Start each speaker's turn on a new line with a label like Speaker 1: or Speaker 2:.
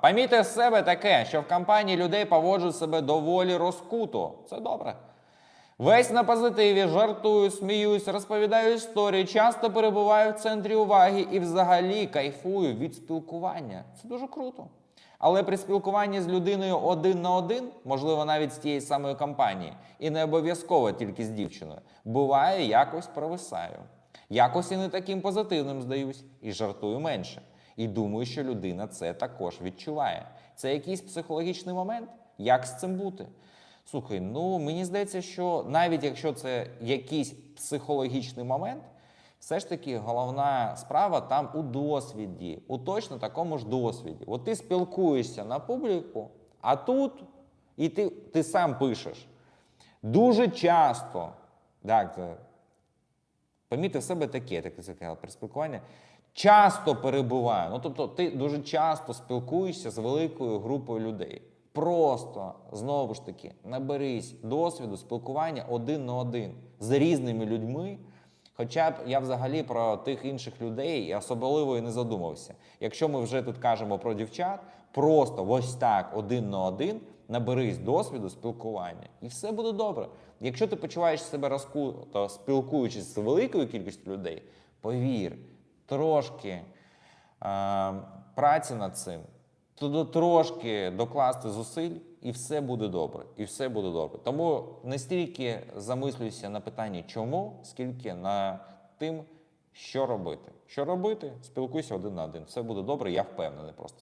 Speaker 1: Помітьте з себе таке, що в компанії людей поводжу себе доволі розкуто. Це добре. Весь на позитиві, жартую, сміюсь, розповідаю історії, часто перебуваю в центрі уваги і взагалі кайфую від спілкування. Це дуже круто. Але при спілкуванні з людиною один на один, можливо, навіть з тієї самої компанії, і не обов'язково тільки з дівчиною, буває, якось провисаю. Якось і не таким позитивним здаюсь, і жартую менше. І думаю, що людина це також відчуває. Це якийсь психологічний момент. Як з цим бути? Слухай, ну мені здається, що навіть якщо це якийсь психологічний момент, все ж таки головна справа там у досвіді, у точно такому ж досвіді. От ти спілкуєшся на публіку, а тут і ти, ти сам пишеш. Дуже часто, так, помітив себе таке, таке сказав, при спілкуванні, часто перебуваю. Ну, тобто, ти дуже часто спілкуєшся з великою групою людей. Просто знову ж таки наберись досвіду спілкування один на один з різними людьми. Хоча б я взагалі про тих інших людей особливо і не задумався. Якщо ми вже тут кажемо про дівчат, просто ось так один на один наберись досвіду спілкування, і все буде добре. Якщо ти почуваєш себе розкуто, спілкуючись з великою кількістю людей, повір, трошки е, праці над цим, трошки докласти зусиль, і все буде добре. І все буде добре. Тому не стільки замислюйся на питанні чому, скільки на тим, що робити. Що робити, спілкуйся один на один. Все буде добре, я впевнений просто.